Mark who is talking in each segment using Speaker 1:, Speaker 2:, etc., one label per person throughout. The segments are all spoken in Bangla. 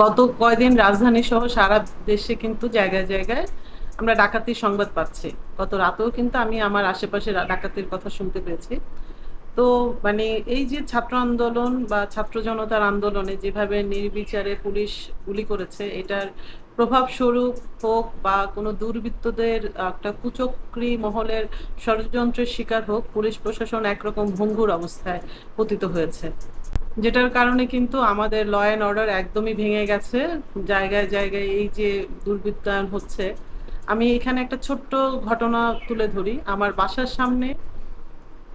Speaker 1: গত কয়দিন রাজধানী সহ সারা দেশে কিন্তু জায়গায় জায়গায় আমরা ডাকাতির সংবাদ পাচ্ছি। গত রাতেও কিন্তু আমি আমার আশেপাশে ডাকাতির কথা শুনতে পেয়েছি। তো মানে এই যে ছাত্র আন্দোলন বা ছাত্র জনতার আন্দোলনে যেভাবে নির্বিচারে পুলিশ গুলি করেছে, এটার প্রভাবস্বরূপ হোক বা কোনো দুর্বৃত্তদের একটা কুচক্রি মহলের ষড়যন্ত্রের শিকার হোক, পুলিশ প্রশাসন একরকম ভঙ্গুর অবস্থায় পতিত হয়েছে। যেটার কারণে কিন্তু আমাদের ল অ্যান্ড অর্ডার একদমই ভেঙে গেছে। জায়গায় জায়গায় এই যে দুর্বৃত্তায়ন হচ্ছে। আমি এখানে একটা ছোট্ট ঘটনা তুলে ধরি। আমার বাসার সামনে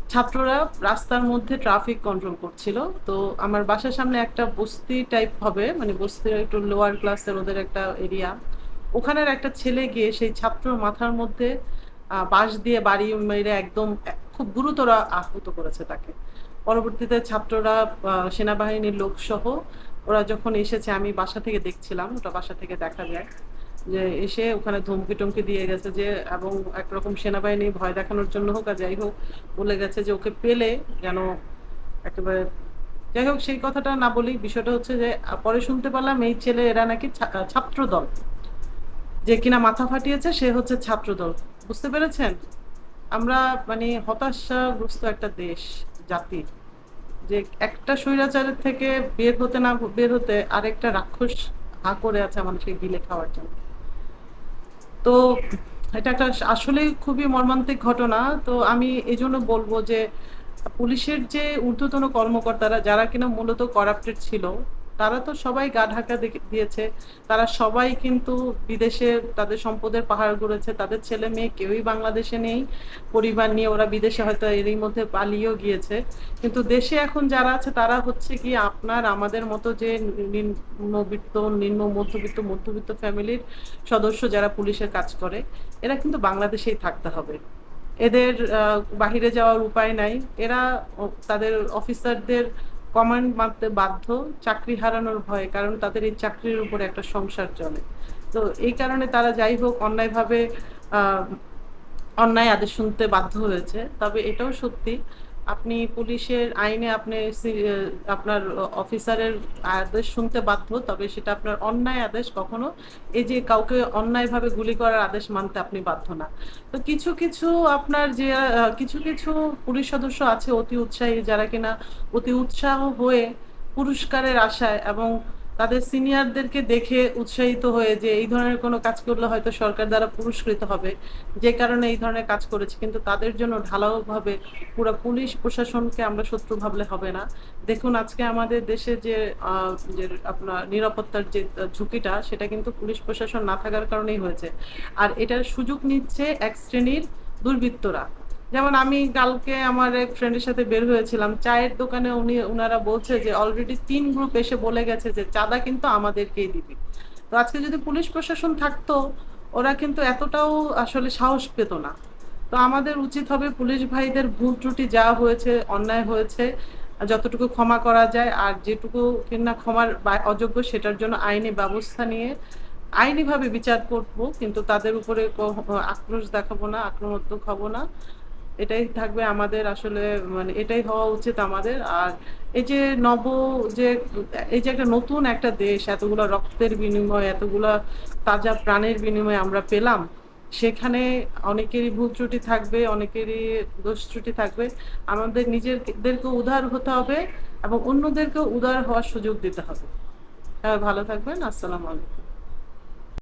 Speaker 1: ছাত্ররা রাস্তার মধ্যে ট্রাফিক কন্ট্রোল করছিল। তো আমার বাসার সামনে একটা বস্তি টাইপ হবে মানে বস্তির একটু লোয়ার ক্লাসের ওদের একটা এরিয়া ওখানের একটা ছেলে গিয়ে সেই ছাত্র মাথার মধ্যে বাঁশ দিয়ে বাড়ি মেরে একদম এক- খুব গুরুতর আহত করেছে তাকে। পরবর্তীতে ছাত্ররা সেনাবাহিনীর লোক সহ ওরা যখন এসেছে, আমি বাসা থেকে দেখছিলাম, ওটা বাসা থেকে দেখা যায় যে এসে ওখানে ধমকি টমকি দিয়ে গেছে যে, এবং একরকম সেনাবাহিনী ভয় দেখানোর জন্য হোক আর যাই হোক, বলে গেছে যে ওকে পেলে যেন একেবারে, যাই হোক সেই কথাটা না বলি, বিষয়টা হচ্ছে যে, পরে শুনতে পারলাম এই ছেলে, এরা নাকি ছাত্রদল। যে কিনা মাথা ফাটিয়েছে, সে হচ্ছে ছাত্রদল। বুঝতে পেরেছেন? আমরা মানে হতাশাগ্রস্ত একটা দেশ, জাতি, যে একটা স্বৈরাচারের থেকে বের হতে না বের হতে আরেকটা রাক্ষস হা করে আছে মানুষকে গিলে খাওয়ার জন্য। তো এটা একটা আসলেই খুবই মর্মান্তিক ঘটনা। তো আমি এই জন্য বলব যে পুলিশের যে ঊর্ধ্বতন কর্মকর্তারা, যারা কিনা মূলত করাপ্টেড ছিল তারা তো সবাই গা ঢাকা দিয়েছে। তারা সবাই কিন্তু বিদেশে তাদের সম্পদের পাহাড় গড়েছে তাদের ছেলে মেয়ে কেউই বাংলাদেশে নেই। পরিবার নিয়ে ওরা বিদেশে হয়তো এরই মধ্যে পালিয়েও গিয়েছে। কিন্তু দেশে এখন যারা আছে, তারা হচ্ছে কি আপনার আমাদের মতো যে নিম্নবিত্ত নিম্ন মধ্যবিত্ত মধ্যবিত্ত ফ্যামিলির সদস্য যারা পুলিশের কাজ করে, এরা কিন্তু বাংলাদেশেই থাকতে হবে। এদের বাহিরে যাওয়ার উপায় নাই। এরা তাদের অফিসারদের কমান্ড মানতে বাধ্য, চাকরি হারানোর ভয়ে, কারণ তাদের এই চাকরির উপরে একটা সংসার চলে। তো এই কারণে তারা যাই হোক অন্যায়ভাবে অন্যায় আদেশ শুনতে বাধ্য হয়েছে। তবে এটাও সত্যি আপনি পুলিশের আইনে আপনি আপনার অফিসারের আদেশ শুনতে বাধ্য, তবে সেটা আপনার অন্যায় আদেশ, কখনো এই যে কাউকে অন্যায়ভাবে গুলি করার আদেশ মানতে আপনি বাধ্য না। তো কিছু কিছু আপনার যে কিছু কিছু পুলিশ সদস্য আছে অতি উৎসাহী, যারা কিনা অতি উৎসাহ হয়ে পুরস্কারের আশায় এবং তাদের সিনিয়রদেরকে দেখে উৎসাহিত হয়ে যে এই ধরনের কোনো কাজ করলে হয়তো সরকার দ্বারা পুরস্কৃত হবে, যে কারণে এই ধরনের কাজ করেছে। কিন্তু তাদের জন্য ঢালাওভাবে পুরো পুলিশ প্রশাসনকে আমরা শত্রু ভাবলে হবে না। দেখুন, আজকে আমাদের দেশে যে যে আপনার নিরাপত্তার যে ঝুঁকিটা, সেটা কিন্তু পুলিশ প্রশাসন না থাকার কারণেই হয়েছে। আর এটার সুযোগ নিচ্ছে এক শ্রেণির দুর্বৃত্তরা। যেমন আমি কালকে আমার এক ফ্রেন্ডের সাথে বের হয়েছিলাম, চায়ের দোকানে উনি ওনারা বলছে যে অলরেডি তিন গ্রুপ এসে বলে গেছে যে চাঁদা কিন্তু আমাদেরকেই দিবে। তো আজকে যদি পুলিশ প্রশাসন থাকতো, ওরা কিন্তু এতটাও আসলে সাহস পেত না। তো আমাদের উচিত হবে পুলিশ ভাইদের ভুল ত্রুটি যা হয়েছে, অন্যায় হয়েছে, যতটুকু ক্ষমা করা যায়, আর যেটুকু কিনা ক্ষমার অযোগ্য সেটার জন্য আইনি ব্যবস্থা নিয়ে আইনিভাবে বিচার করব, কিন্তু তাদের উপরে আক্রোশ দেখাবো না, আক্রমণাত্মক হব না। এটাই থাকবে আমাদের আসলে মানে এটাই হওয়া উচিত আমাদের। আর এই যে নব, যে এই যে একটা নতুন একটা দেশ, এতগুলো রক্তের বিনিময়ে, এতগুলা তাজা প্রাণের বিনিময়ে আমরা পেলাম, সেখানে অনেকেরই ভুল ত্রুটি থাকবে, অনেকেরই দোষ ত্রুটি থাকবে। আমাদের নিজেদেরকে উদার হতে হবে এবং অন্যদেরকেও উদার হওয়ার সুযোগ দিতে হবে। সবাই ভালো থাকবেন, আসসালামু আলাইকুম।